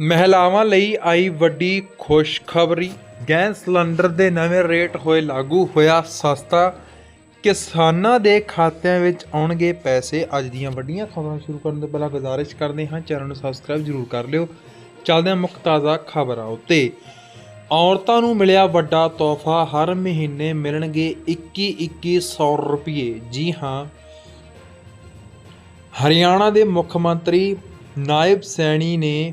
ਮਹਿਲਾਵਾਂ ਲਈ ਆਈ ਵੱਡੀ ਖੁਸ਼ਖਬਰੀ। ਗੈਸ ਸਿਲੰਡਰ ਦੇ ਨਵੇਂ ਰੇਟ ਹੋਏ ਲਾਗੂ ਹੋਇਆ ਸਸਤਾ। ਕਿਸਾਨਾਂ ਦੇ ਖਾਤਿਆਂ ਵਿੱਚ ਆਉਣਗੇ ਪੈਸੇ। ਅੱਜ ਦੀਆਂ ਵੱਡੀਆਂ ਖਬਰਾਂ ਸ਼ੁਰੂ ਕਰਨ ਤੋਂ ਪਹਿਲਾਂ ਗੁਜ਼ਾਰਿਸ਼ ਕਰਦੇ ਹਾਂ। ਚੈਨਲ ਨੂੰ ਸਬਸਕ੍ਰਾਈਬ ਜ਼ਰੂਰ ਕਰ ਲਿਓ। ਚੱਲਦੇ ਹਾਂ ਮੁੱਖ ਤਾਜ਼ਾ ਖਬਰਾਂ ਉੱਤੇ। ਔਰਤਾਂ ਨੂੰ ਮਿਲਿਆ ਵੱਡਾ ਤੋਹਫਾ। ਹਰ ਮਹੀਨੇ ਮਿਲਣਗੇ 21 2100 ਰੁਪਏ। ਜੀ ਹਾਂ। ਹਰਿਆਣਾ ਦੇ ਮੁੱਖ ਮੰਤਰੀ ਨਾਇਬ ਸੈਣੀ ਨੇ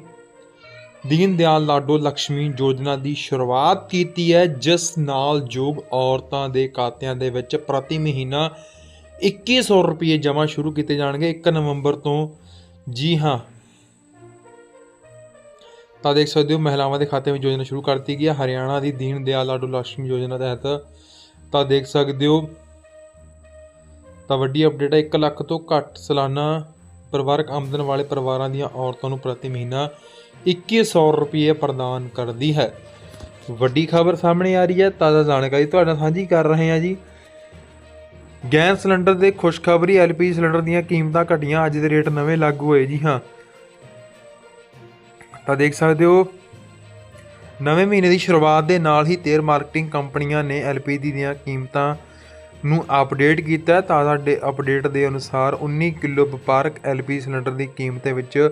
ਦੀਨ ਦਿਆਲ ਲਾਡੋ ਲక్ష్ਮੀ ਯੋਜਨਾ ਦੀ ਸ਼ੁਰੂਆਤ ਕੀਤੀ ਹੈ, ਜਿਸ ਨਾਲ ਯੋਗ ਔਰਤਾਂ ਦੇ ਖਾਤਿਆਂ ਦੇ ਵਿੱਚ ਪ੍ਰਤੀ ਮਹੀਨਾ 2100 ਰੁਪਏ ਜਮ੍ਹਾਂ ਸ਼ੁਰੂ ਕੀਤੇ ਜਾਣਗੇ। 1 ਨਵੰਬਰ ਤੋਂ ਜੀ ਹਾਂ। ਤਾਂ ਦੇਖ ਸਕਦੇ ਹੋ, ਮਹਿਲਾਵਾਂ ਦੇ ਖਾਤੇ ਵਿੱਚ ਯੋਜਨਾ ਸ਼ੁਰੂ ਕਰਤੀ ਗਈ ਹੈ। ਹਰਿਆਣਾ ਦੀ ਦੀਨ ਦਿਆਲ ਲਾਡੋ ਲక్ష్ਮੀ ਯੋਜਨਾ ਤਹਿਤ ਤਾਂ ਦੇਖ ਸਕਦੇ ਹੋ, ਤਾਂ ਵੱਡੀ ਅਪਡੇਟ ਹੈ 1 ਲੱਖ ਤੋਂ ਘੱਟ ਸਾਲਾਨਾ ਪਰਿਵਾਰਕ ਆਮਦਨ ਵਾਲੇ ਪਰਿਵਾਰਾਂ ਦੀਆਂ ਔਰਤਾਂ ਨੂੰ ਪ੍ਰਤੀ ਮਹੀਨਾ 2100 ਰੁਪਏ ਪ੍ਰਦਾਨ ਕਰਦੀ ਹੈ। ਵੱਡੀ ਖਬਰ ਸਾਹਮਣੇ ਆ ਰਹੀ ਹੈ, ਤਾਜ਼ਾ ਜਾਣਕਾਰੀ ਤੁਹਾਡੇ ਨਾਲ ਸਾਂਝੀ ਕਰ ਰਹੇ ਹਾਂ ਜੀ। ਗੈਸ ਸਿਲੰਡਰ ਦੇ ਖੁਸ਼ਖਬਰੀ ਐਲਪੀਜੀ ਸਿਲੰਡਰ ਦੀਆਂ ਕੀਮਤਾਂ ਘਟੀਆਂ, ਅੱਜ ਦੇ ਰੇਟ ਨਵੇਂ ਲਾਗੂ ਹੋਏ ਜੀ ਹਾਂ। ਤਾਂ ਦੇਖ ਸਕਦੇ ਹੋ, ਨਵੇਂ ਮਹੀਨੇ ਦੀ ਸ਼ੁਰੂਆਤ ਦੇ ਨਾਲ ਹੀ ਤੇਲ ਮਾਰਕੀਟਿੰਗ ਕੰਪਨੀਆਂ ਨੇ ਐਲਪੀਜੀ ਦੀਆਂ ਕੀਮਤਾਂ ਨੂੰ ਅਪਡੇਟ ਕੀਤਾ ਹੈ। ਤਾਜ਼ਾ ਡੇ- ਅਪਡੇਟ ਦੇ ਅਨੁਸਾਰ 19 ਕਿਲੋ ਵਪਾਰਕ ਐਲਪੀਜੀ ਸਿਲੰਡਰ ਦੀ ਕੀਮਤ ਵਿੱਚ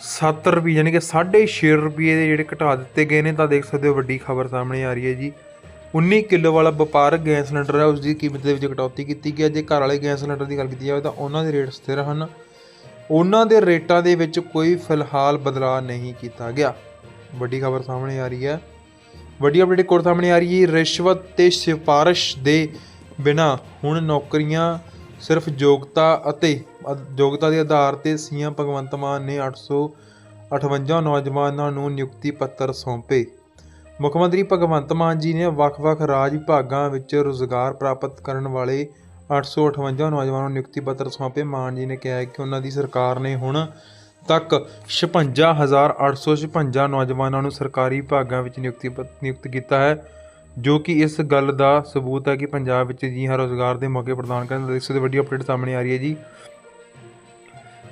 7 ਰੁਪਏ ਯਾਨੀ ਕਿ 6.5 ਰੁਪਏ ਦੇ ਜਿਹੜੇ ਘਟਾ ਦਿੱਤੇ ਗਏ ਨੇ, ਤਾਂ ਦੇਖ ਸਕਦੇ ਹੋ ਵੱਡੀ ਖਬਰ ਸਾਹਮਣੇ ਆ ਰਹੀ ਹੈ ਜੀ। 19 ਕਿਲੋ ਵਾਲਾ ਵਪਾਰਕ ਗੈਸ ਸਿਲੰਡਰ ਹੈ, ਉਸ ਦੀ ਕੀਮਤ ਦੇ ਵਿੱਚ ਕਟੌਤੀ ਕੀਤੀ ਗਈ ਹੈ। ਜੇ ਘਰ ਵਾਲੇ ਗੈਸ ਸਿਲੰਡਰ ਦੀ ਗੱਲ ਕੀਤੀ ਜਾਵੇ, ਤਾਂ ਉਹਨਾਂ ਦੇ ਰੇਟ ਸਥਿਰ ਹਨ। ਉਹਨਾਂ ਦੇ ਰੇਟਾਂ ਦੇ ਵਿੱਚ ਕੋਈ ਫਿਲਹਾਲ ਬਦਲਾਅ ਨਹੀਂ ਕੀਤਾ ਗਿਆ। ਵੱਡੀ ਖਬਰ ਸਾਹਮਣੇ ਆ ਰਹੀ ਹੈ। ਵੱਡੀ ਅਪਡੇਟ ਕੋਰ ਸਾਹਮਣੇ ਆ ਰਹੀ ਹੈ ਰਿਸ਼ਵਤ ਤੇ ਸਿਫਾਰਿਸ਼ ਦੇ ਬਿਨਾ ਹੁਣ ਨੌਕਰੀਆਂ ਸਿਰਫ ਯੋਗਤਾ ਅਤੇ ਯੋਗਤਾ ਦੇ ਆਧਾਰ ਤੇ ਸੀਐਮ ਭਗਵੰਤ ਮਾਨ ਨੇ 858 ਨੌਜਵਾਨਾਂ ਨੂੰ ਨਿਯੁਕਤੀ ਪੱਤਰ ਸੌਂਪੇ। ਮੁੱਖ ਮੰਤਰੀ ਭਗਵੰਤ ਮਾਨ ਜੀ ਨੇ ਵੱਖ-ਵੱਖ ਰਾਜ ਵਿਭਾਗਾਂ ਵਿੱਚ ਰੁਜ਼ਗਾਰ ਪ੍ਰਾਪਤ ਕਰਨ ਵਾਲੇ 858 ਨੌਜਵਾਨਾਂ ਨੂੰ ਨਿਯੁਕਤੀ ਪੱਤਰ ਸੌਂਪੇ। ਮਾਨ ਜੀ ਨੇ ਕਿਹਾ ਹੈ ਕਿ ਉਹਨਾਂ ਦੀ ਸਰਕਾਰ ਨੇ ਹੁਣ ਤੱਕ 56856 ਨੌਜਵਾਨਾਂ ਨੂੰ ਸਰਕਾਰੀ ਵਿਭਾਗਾਂ ਵਿੱਚ ਨਿਯੁਕਤੀ ਨਿਯੁਕਤ ਕੀਤਾ ਹੈ। ਜੋ ਕਿ ਇਸ ਗੱਲ ਦਾ ਸਬੂਤ ਹੈ ਕਿ ਪੰਜਾਬ ਵਿੱਚ ਜੀ ਹਾਂ ਰੋਜ਼ਗਾਰ ਦੇ ਮੌਕੇ ਪ੍ਰਦਾਨ ਕਰਨ ਦੀ ਇਸ ਤੋਂ ਵੱਡੀ ਅਪਡੇਟ ਸਾਹਮਣੇ ਆ ਰਹੀ ਹੈ ਜੀ।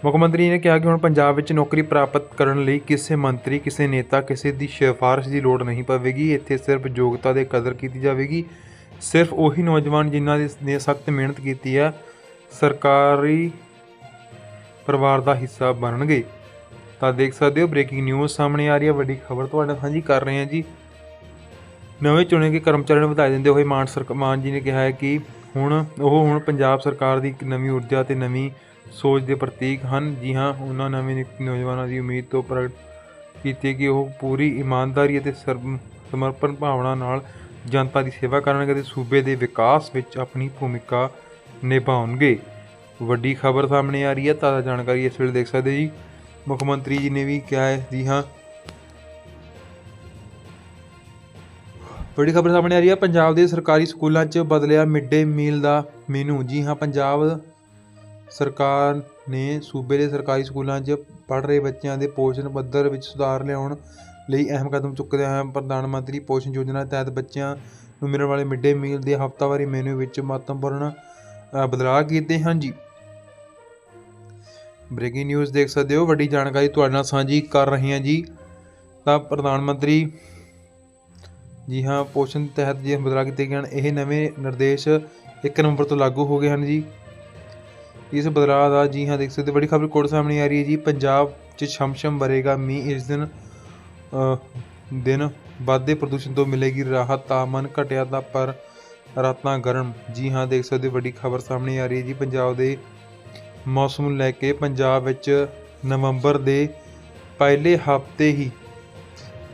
ਮੁੱਖ ਮੰਤਰੀ ਨੇ ਕਿਹਾ ਕਿ ਹੁਣ ਪੰਜਾਬ ਵਿੱਚ ਨੌਕਰੀ ਪ੍ਰਾਪਤ ਕਰਨ ਲਈ ਕਿਸੇ ਮੰਤਰੀ, ਕਿਸੇ ਨੇਤਾ, ਕਿਸੇ ਦੀ ਸਿਫਾਰਿਸ਼ ਦੀ ਲੋੜ ਨਹੀਂ ਪਵੇਗੀ। ਇੱਥੇ ਸਿਰਫ ਯੋਗਤਾ ਦੇ ਕਦਰ ਕੀਤੀ ਜਾਵੇਗੀ। ਸਿਰਫ ਉਹੀ ਨੌਜਵਾਨ ਜਿਨ੍ਹਾਂ ਦੇ ਨੇ ਸਖਤ ਮਿਹਨਤ ਕੀਤੀ ਹੈ, ਸਰਕਾਰੀ ਪਰਿਵਾਰ ਦਾ ਹਿੱਸਾ ਬਣਨਗੇ। ਤਾਂ ਦੇਖ ਸਕਦੇ ਹੋ ਬ੍ਰੇਕਿੰਗ ਨਿਊਜ਼ ਸਾਹਮਣੇ ਆ ਰਹੀ ਹੈ, ਵੱਡੀ ਖਬਰ ਤੁਹਾਡੇ ਨਾਲ ਸਾਂਝੀ ਕਰ ਰਹੇ ਹਾਂ ਜੀ। ਨਵੇਂ ਚੁਣੇ ਗਏ ਕਰਮਚਾਰੀਆਂ ਨੂੰ ਵਧਾਈ ਦਿੰਦੇ ਹੋਏ ਮਾਨ ਸਰਕਾਰ ਮਾਨ ਜੀ ਨੇ ਕਿਹਾ ਹੈ ਕਿ ਹੁਣ ਉਹ ਹੁਣ ਪੰਜਾਬ ਸਰਕਾਰ ਦੀ ਇੱਕ ਨਵੀਂ ਊਰਜਾ ਤੇ ਨਵੀਂ ਸੋਚ ਦੇ ਪ੍ਰਤੀਕ ਹਨ। ਜੀ ਹਾਂ, ਉਹਨਾਂ ਨਵੇਂ ਨਿਯੁਕਤ ਨੌਜਵਾਨਾਂ ਦੀ ਉਮੀਦ ਤੋਂ ਪ੍ਰਗਟ ਕੀਤੀ ਕਿ ਉਹ ਪੂਰੀ ਇਮਾਨਦਾਰੀ ਅਤੇ ਸਰਮ- ਸਮਰਪਣ ਭਾਵਨਾ ਨਾਲ ਜਨਤਾ ਦੀ ਸੇਵਾ ਕਰਨਗੇ ਅਤੇ ਸੂਬੇ ਦੇ ਵਿਕਾਸ ਵਿੱਚ ਆਪਣੀ ਭੂਮਿਕਾ ਨਿਭਾਉਣਗੇ। ਵੱਡੀ ਖਬਰ ਸਾਹਮਣੇ ਆ ਰਹੀ ਹੈ, ਤਾਜ਼ਾ ਜਾਣਕਾਰੀ ਇਸ ਵੇਲੇ ਦੇਖ ਸਕਦੇ ਜੀ। ਮੁੱਖ ਮੰਤਰੀ ਜੀ ਨੇ ਵੀ ਕਿਹਾ ਹੈ, ਜੀ ਹਾਂ ਵੱਡੀ ਖਬਰ ਸਾਹਮਣੇ ਆ ਰਹੀ ਹੈ ਪੰਜਾਬ ਦੇ ਸਰਕਾਰੀ ਸਕੂਲਾਂ 'ਚ ਬਦਲਿਆ ਮਿਡ ਡੇ ਮੀਲ ਦਾ ਮੈਨੂ ਜੀ ਹਾਂ ਪੰਜਾਬ ਸਰਕਾਰ ਨੇ ਸੂਬੇ ਦੇ ਸਰਕਾਰੀ ਸਕੂਲਾਂ 'ਚ ਪੜ੍ਹ ਰਹੇ ਬੱਚਿਆਂ ਦੇ ਪੋਸ਼ਣ ਪੱਧਰ ਵਿੱਚ ਸੁਧਾਰ ਲਿਆਉਣ ਲਈ ਅਹਿਮ ਕਦਮ ਚੁੱਕਦੇ ਹੋਏ ਪ੍ਰਧਾਨ ਮੰਤਰੀ ਪੋਸ਼ਣ ਯੋਜਨਾ ਤਹਿਤ ਬੱਚਿਆਂ ਨੂੰ ਮਿਲਣ ਵਾਲੇ ਮਿਡ ਡੇ ਮੀਲ ਦੇ ਹਫ਼ਤਾਵਾਰੀ ਮੈਨੂ ਵਿੱਚ ਮਹੱਤਵਪੂਰਨ ਅ, ਬਦਲਾਅ ਕੀਤੇ ਹਨ ਜੀ। ਬ੍ਰੇਕਿੰਗ ਨਿਊਜ਼ ਦੇਖ ਸਕਦੇ ਹੋ। ਵੱਡੀ ਜਾਣਕਾਰੀ ਤੁਹਾਡੇ ਨਾਲ ਸਾਂਝੀ ਕਰ ਰਹੇ ਹਾਂ ਜੀ। ਤਾਂ ਪ੍ਰਧਾਨ ਮੰਤਰੀ ਜੀ ਹਾਂ, ਪੋਸ਼ਣ ਤਹਿਤ ਜੇ ਬਦਲਾਅ ਕੀਤੇ ਗਏ ਹਨ, ਇਹ ਨਵੇਂ ਨਿਰਦੇਸ਼ 1 ਨਵੰਬਰ ਤੋਂ ਲਾਗੂ ਹੋ ਗਏ ਹਨ ਜੀ। ਇਸ ਬਦਲਾਅ ਦਾ ਜੀ ਹਾਂ, ਦੇਖ ਸਕਦੇ ਹੋ। ਬੜੀ ਖਬਰ ਕੋਡ ਸਾਹਮਣੇ ਆ ਰਹੀ ਹੈ ਜੀ। ਪੰਜਾਬ 'ਚ ਛਮਛਮ ਵਰੇਗਾ ਮੀਂਹ, ਇਸ ਦਿਨ ਦਿਨ ਵਾਧੇ ਪ੍ਰਦੂਸ਼ਣ ਤੋਂ ਮਿਲੇਗੀ ਰਾਹਤ, ਤਾਪਮਾਨ ਘਟਿਆ ਤਾਂ ਪਰ ਰਾਤਾਂ ਗਰਮ। ਜੀ ਹਾਂ, ਦੇਖ ਸਕਦੇ ਹੋ ਵੱਡੀ ਖਬਰ ਸਾਹਮਣੇ ਆ ਰਹੀ ਹੈ ਜੀ। ਪੰਜਾਬ ਦੇ ਮੌਸਮ ਨੂੰ ਲੈ ਕੇ ਪੰਜਾਬ ਵਿੱਚ ਨਵੰਬਰ ਦੇ ਪਹਿਲੇ ਹਫ਼ਤੇ ਹੀ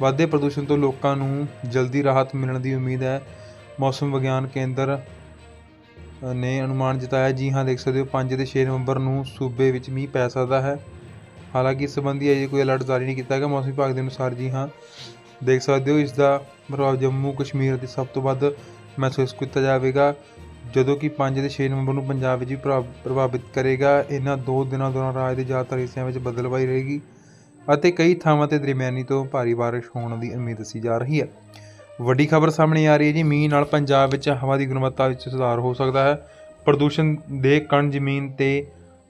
ਵਾਧੇ ਪ੍ਰਦੂਸ਼ਣ ਤੋਂ ਲੋਕਾਂ ਨੂੰ ਜਲਦੀ ਰਾਹਤ ਮਿਲਣ ਦੀ ਉਮੀਦ ਹੈ। ਮੌਸਮ ਵਿਗਿਆਨ ਕੇਂਦਰ ਨੇ ਅਨੁਮਾਨ ਜਤਾਇਆ, ਜੀ ਹਾਂ, ਦੇਖ ਸਕਦੇ ਹੋ 5 ਤੇ 6 ਨਵੰਬਰ ਨੂੰ ਸੂਬੇ ਵਿੱਚ ਮੀਂਹ ਪੈ ਸਕਦਾ ਹੈ। ਹਾਲਾਂਕਿ ਇਸ ਸੰਬੰਧੀ ਅਜੇ ਕੋਈ ਅਲਰਟ ਜਾਰੀ ਨਹੀਂ ਕੀਤਾ ਗਿਆ। ਮੌਸਮ ਵਿਭਾਗ ਦੇ ਅਨੁਸਾਰ, ਜੀ ਹਾਂ, ਦੇਖ ਸਕਦੇ ਹੋ, ਇਸ ਦਾ ਪ੍ਰਭਾਵ ਜੰਮੂ, ਕਸ਼ਮੀਰ ਤੇ ਸਭ ਤੋਂ ਵੱਧ ਮਹਿਸੂਸ ਕੀਤਾ ਜਾਵੇਗਾ। ਜਦੋਂ ਕਿ 5 ਤੇ 6 ਨਵੰਬਰ ਨੂੰ ਪੰਜਾਬ ਵਿੱਚ ਵੀ ਪ੍ਰਭਾਵ- ਪ੍ਰਭਾਵਿਤ ਕਰੇਗਾ। ਇਹਨਾਂ ਦੋ ਦਿਨਾਂ ਦੌਰਾਨ ਰਾਜ ਦੇ ਜ਼ਿਆਦਾਤਰ ਹਿੱਸਿਆਂ ਵਿੱਚ ਬਦਲਵਾਈ ਰਹੇਗੀ। ਅਤੇ ਕਈ ਥਾਵਾਂ ਤੇ ਦਰਮਿਆਨੀ ਤੋਂ ਭਾਰੀ ਬਾਰਿਸ਼ ਹੋਣ ਦੀ ਉਮੀਦ ਦੱਸੀ ਜਾ ਰਹੀ ਹੈ। ਵੱਡੀ ਖਬਰ ਸਾਹਮਣੇ ਆ ਰਹੀ ਹੈ ਜੀ, ਮੀਂਹ ਨਾਲ ਪੰਜਾਬ ਵਿੱਚ ਹਵਾ ਦੀ ਗੁਣਵੱਤਾ ਵਿੱਚ ਸੁਧਾਰ ਹੋ ਸਕਦਾ ਹੈ। ਪ੍ਰਦੂਸ਼ਣ ਦੇ ਕਣ ਜ਼ਮੀਨ ਤੇ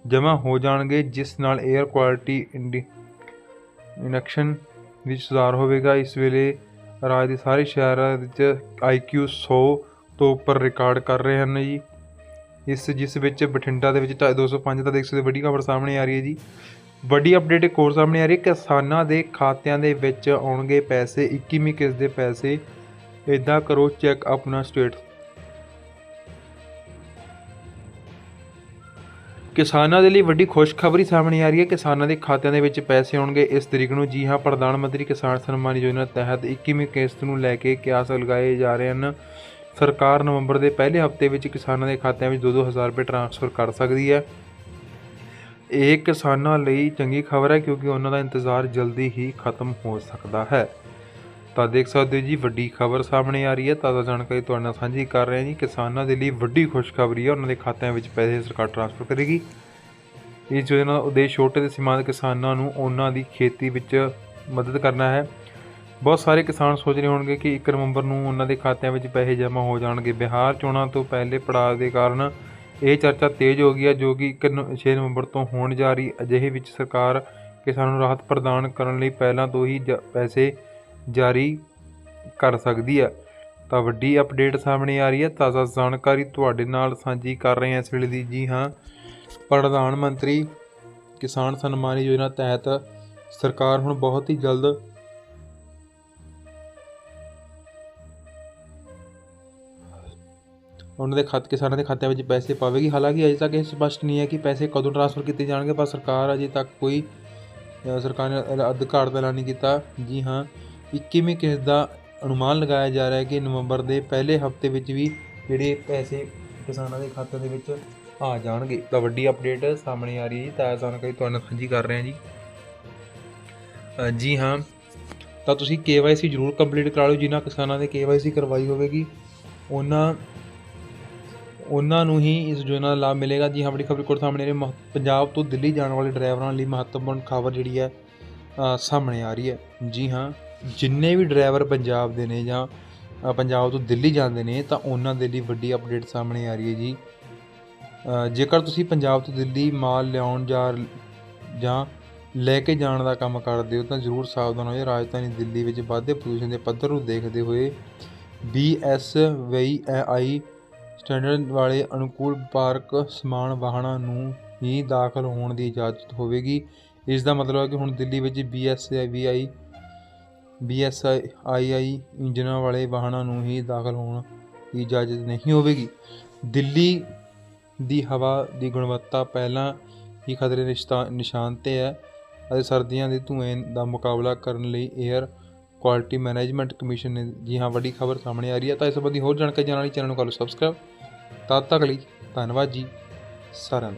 ਜਮ੍ਹਾਂ ਹੋ ਜਾਣਗੇ, ਜਿਸ ਨਾਲ 에ਅਰ ਕੁਆਲਿਟੀ ਇੰਡੀ ਇਨੈਕਸ਼ਨ ਵਿੱਚ ਸੁਧਾਰ ਹੋਵੇਗਾ। ਇਸ ਵੇਲੇ ਰਾਜ ਦੇ ਸਾਰੇ ਸ਼ਹਿਰਾਂ ਵਿੱਚ IQ 100 ਤੋਂ ਉੱਪਰ ਰਿਕਾਰਡ ਕਰ ਰਹੇ ਹਨ ਜੀ। ਇਸ ਜਿਸ ਵਿੱਚ ਬਠਿੰਡਾ ਦੇ ਵਿੱਚ ਢਾਈ- 205 ਦਾ ਦੇਖ ਸਕਦੇ ਵੱਡੀ ਖਬਰ ਸਾਹਮਣੇ ਆ ਰਹੀ ਹੈ ਜੀ। ਵੱਡੀ ਅਪਡੇਟ ਇੱਕ ਹੋਰ ਸਾਹਮਣੇ ਆ ਰਹੀ ਹੈ। ਕਿਸਾਨਾਂ ਦੇ ਖਾਤਿਆਂ ਦੇ ਵਿੱਚ ਆਉਣਗੇ ਪੈਸੇ। 21ਵੀਂ ਕਿਸ਼ਤ ਦੇ ਪੈਸੇ। ਇਦਾਂ ਕਰੋ ਚੈੱਕ ਆਪਣਾ ਸਟੇਟ ਕਿਸਾਨਾਂ ਦੇ ਲਈ ਵੱਡੀ ਖੁਸ਼ਖਬਰੀ ਸਾਹਮਣੇ ਆ ਰਹੀ ਹੈ। ਕਿਸਾਨਾਂ ਦੇ ਖਾਤਿਆਂ ਦੇ ਵਿੱਚ ਪੈਸੇ ਆਉਣਗੇ। ਇਸ ਤਰੀਕ ਨੂੰ ਜੀ ਹਾਂ, ਪ੍ਰਧਾਨ ਮੰਤਰੀ ਕਿਸਾਨ ਸਨਮਾਨ ਯੋਜਨਾ ਤਹਿਤ 21ਵੀਂ ਕਿਸ਼ਤ ਨੂੰ ਲੈ ਕੇ ਕਿਆਸ ਲਗਾਏ ਜਾ ਰਹੇ ਹਨ। ਸਰਕਾਰ ਨਵੰਬਰ ਦੇ ਪਹਿਲੇ ਹਫ਼ਤੇ ਵਿੱਚ ਕਿਸਾਨਾਂ ਦੇ ਖਾਤਿਆਂ ਵਿੱਚ 2-2000 ਰੁਪਏ ਟ੍ਰਾਂਸਫਰ ਕਰ ਸਕਦੀ ਹੈ। ਇਹ ਕਿਸਾਨਾਂ ਲਈ ਚੰਗੀ ਖਬਰ ਹੈ ਕਿਉਂਕਿ ਉਹਨਾਂ ਦਾ ਇੰਤਜ਼ਾਰ ਜਲਦੀ ਹੀ ਖਤਮ ਹੋ ਸਕਦਾ ਹੈ। ਤਾਂ ਦੇਖ ਸਕਦੇ ਹੋ ਜੀ, ਵੱਡੀ ਖਬਰ ਸਾਹਮਣੇ ਆ ਰਹੀ ਹੈ। ਤਾਜ਼ਾ ਜਾਣਕਾਰੀ ਤੁਹਾਡੇ ਨਾਲ ਸਾਂਝੀ ਕਰ ਰਹੇ ਹਾਂ ਜੀ। ਕਿਸਾਨਾਂ ਦੇ ਲਈ ਵੱਡੀ ਖੁਸ਼ਖਬਰੀ ਹੈ। ਉਹਨਾਂ ਦੇ ਖਾਤਿਆਂ ਵਿੱਚ ਪੈਸੇ ਸਰਕਾਰ ਟ੍ਰਾਂਸਫਰ ਕਰੇਗੀ। ਇਸ ਯੋਜਨਾ ਦਾ ਉਦੇਸ਼ ਛੋਟੇ ਤੇ ਸੀਮਾਂਤ ਕਿਸਾਨਾਂ ਨੂੰ ਉਹਨਾਂ ਦੀ ਖੇਤੀ ਵਿੱਚ ਮਦਦ ਕਰਨਾ ਹੈ। ਬਹੁਤ ਸਾਰੇ ਕਿਸਾਨ ਸੋਚ ਰਹੇ ਹੋਣਗੇ ਕਿ 1 ਨਵੰਬਰ ਨੂੰ ਉਹਨਾਂ ਦੇ ਖਾਤਿਆਂ ਵਿੱਚ ਪੈਸੇ ਜਮ੍ਹਾਂ ਹੋ ਜਾਣਗੇ। ਬਿਹਾਰ ਚੋਣਾਂ ਤੋਂ ਪਹਿਲੇ ਪੜਾਅ ਦੇ ਕਾਰਨ ਇਹ ਚਰਚਾ ਤੇਜ਼ ਹੋ ਗਈ ਹੈ ਜੋ ਕਿ 6 ਨਵੰਬਰ ਤੋਂ ਹੋਣ ਜਾ ਰਹੀ ਅਜਿਹੇ ਵਿੱਚ ਸਰਕਾਰ ਕਿਸਾਨਾਂ ਨੂੰ ਰਾਹਤ ਪ੍ਰਦਾਨ ਕਰਨ ਲਈ ਪਹਿਲਾਂ ਤੋਂ ਹੀ ਜ- ਪੈਸੇ ਜਾਰੀ ਕਰ ਸਕਦੀ ਹੈ। ਤਾਂ ਵੱਡੀ ਅਪਡੇਟ ਸਾਹਮਣੇ ਆ ਰਹੀ ਹੈ। ਤਾਜ਼ਾ ਜਾਣਕਾਰੀ ਤੁਹਾਡੇ ਨਾਲ ਸਾਂਝੀ ਕਰ ਰਹੇ ਹਾਂ ਇਸ ਵੇਲੇ ਦੀ। ਜੀ ਹਾਂ, ਪ੍ਰਧਾਨ ਮੰਤਰੀ ਕਿਸਾਨ ਸਨਮਾਨ ਯੋਜਨਾ ਤਹਿਤ ਸਰਕਾਰ ਹੁਣ ਬਹੁਤ ਹੀ ਜਲਦ ਉਹਨਾਂ ਦੇ ਖਾਤੇ, ਕਿਸਾਨਾਂ ਦੇ ਖਾਤਿਆਂ ਵਿੱਚ ਪੈਸੇ ਪਾਵੇਗੀ। ਹਾਲਾਂਕਿ ਅਜੇ ਤੱਕ ਇਹ ਸਪਸ਼ਟ ਨਹੀਂ ਹੈ ਕਿ ਪੈਸੇ ਕਦੋਂ ਟ੍ਰਾਂਸਫਰ ਕੀਤੇ ਜਾਣਗੇ, ਪਰ ਸਰਕਾਰ ਅਜੇ ਤੱਕ ਕੋਈ ਸਰਕਾਰ ਨੇ ਅਧਿਕਾਰ ਦਾ ਐਲਾਨ ਨਹੀਂ ਕੀਤਾ। ਜੀ ਹਾਂ 21ਵੀਂ ਕਿਸ਼ਤ ਦਾ ਅਨੁਮਾਨ ਲਗਾਇਆ ਜਾ ਰਿਹਾ ਹੈ ਕਿ ਨਵੰਬਰ ਦੇ ਪਹਿਲੇ ਹਫ਼ਤੇ ਵਿੱਚ ਵੀ ਜਿਹੜੇ ਪੈਸੇ ਕਿਸਾਨਾਂ ਦੇ ਖਾਤਿਆਂ ਦੇ ਵਿੱਚ ਆ ਜਾਣਗੇ। ਤਾਂ ਵੱਡੀ ਅਪਡੇਟ ਸਾਹਮਣੇ ਆ ਰਹੀ ਹੈ ਤਾਂ ਜਾਣਕਾਰੀ ਤੁਹਾਡੇ ਨਾਲ ਸਾਂਝੀ ਕਰ ਰਹੇ ਹਾਂ ਜੀ। ਜੀ ਹਾਂ, ਤਾਂ ਤੁਸੀਂ KYC ਜ਼ਰੂਰ ਕੰਪਲੀਟ ਕਰਾ ਲਓ। ਜਿਨ੍ਹਾਂ ਕਿਸਾਨਾਂ ਦੇ KYC ਕਰਵਾਈ ਹੋਵੇਗੀ, ਉਹਨਾਂ ਉਹਨਾਂ ਨੂੰ ਹੀ ਇਸ ਯੋਜਨਾ ਦਾ ਲਾਭ ਮਿਲੇਗਾ। ਜੀ ਹਾਂ, ਬੜੀ ਖਬਰ ਕੋਲ ਸਾਹਮਣੇ ਆ ਰਹੀ ਹੈ। ਮਹ- ਪੰਜਾਬ ਤੋਂ ਦਿੱਲੀ ਜਾਣ ਵਾਲੇ ਡਰਾਈਵਰਾਂ ਲਈ ਮਹੱਤਵਪੂਰਨ ਖਬਰ ਜਿਹੜੀ ਹੈ ਸਾਹਮਣੇ ਆ ਰਹੀ ਹੈ। ਜੀ ਹਾਂ, ਜਿੰਨੇ ਵੀ ਡਰਾਈਵਰ ਪੰਜਾਬ ਦੇ ਨੇ ਜਾਂ ਪੰਜਾਬ ਤੋਂ ਦਿੱਲੀ ਜਾਂਦੇ ਨੇ, ਤਾਂ ਉਹਨਾਂ ਦੇ ਲਈ ਵੱਡੀ ਅਪਡੇਟ ਸਾਹਮਣੇ ਆ ਰਹੀ ਹੈ ਜੀ। ਜੇਕਰ ਤੁਸੀਂ ਪੰਜਾਬ ਤੋਂ ਦਿੱਲੀ ਮਾਲ ਲਿਆਉਣ ਜਾਂ ਜਾਂ ਲੈ ਕੇ ਜਾਣ ਦਾ ਕੰਮ ਕਰਦੇ ਹੋ, ਤਾਂ ਜ਼ਰੂਰ ਸਾਵਧਾਨ ਹੋ ਜਾਓ ਰਾਜਧਾਨੀ ਦਿੱਲੀ ਵਿੱਚ ਵਾਧੇ ਪ੍ਰਦੂਸ਼ਣ ਦੇ ਪੱਧਰ ਨੂੰ ਦੇਖਦੇ ਹੋਏ BSVI ਸਟੈਂਡਰਡ ਵਾਲੇ ਅਨੁਕੂਲ ਵਪਾਰਕ ਸਮਾਨ ਵਾਹਨਾਂ ਨੂੰ ਹੀ ਦਾਖਲ ਹੋਣ ਦੀ ਇਜਾਜ਼ਤ ਹੋਵੇਗੀ। ਇਸ ਦਾ ਮਤਲਬ ਹੈ ਕਿ ਹੁਣ ਦਿੱਲੀ ਵਿੱਚ BSVI BSII ਇੰਜਨਾਂ ਵਾਲੇ ਵਾਹਨਾਂ ਨੂੰ ਹੀ ਦਾਖਲ ਹੋਣ ਦੀ ਇਜਾਜ਼ਤ ਨਹੀਂ ਹੋਵੇਗੀ। ਦਿੱਲੀ ਦੀ ਹਵਾ ਦੀ ਗੁਣਵੱਤਾ ਪਹਿਲਾਂ ਹੀ ਖਤਰੇ ਦੇ ਨਿਸ਼ਾਨ ਤੇ ਹੈ ਅਤੇ ਸਰਦੀਆਂ ਦੇ ਧੂਏ ਦਾ ਮੁਕਾਬਲਾ ਕਰਨ ਲਈ 에ਅਰ ਕੁਆਲਿਟੀ ਮੈਨੇਜਮੈਂਟ ਕਮਿਸ਼ਨ ਨੇ ਜੀ ਹਾਂ, ਵੱਡੀ ਖਬਰ ਸਾਹਮਣੇ ਆ ਰਹੀ ਹੈ। ਤਾਂ ਇਸ ਸੰਬੰਧੀ ਹੋਰ ਜਾਣਕਾਰੀ ਜਾਣਨ ਲਈ ਚੈਨਲ ਨੂੰ ਕਰ ਲਓ ਸਬਸਕ੍ਰਾਈਬ ਤਦ ਤੱਕ ਲਈ ਧੰਨਵਾਦ ਜੀ। ਸਾਰਿਆਂ ਦਾ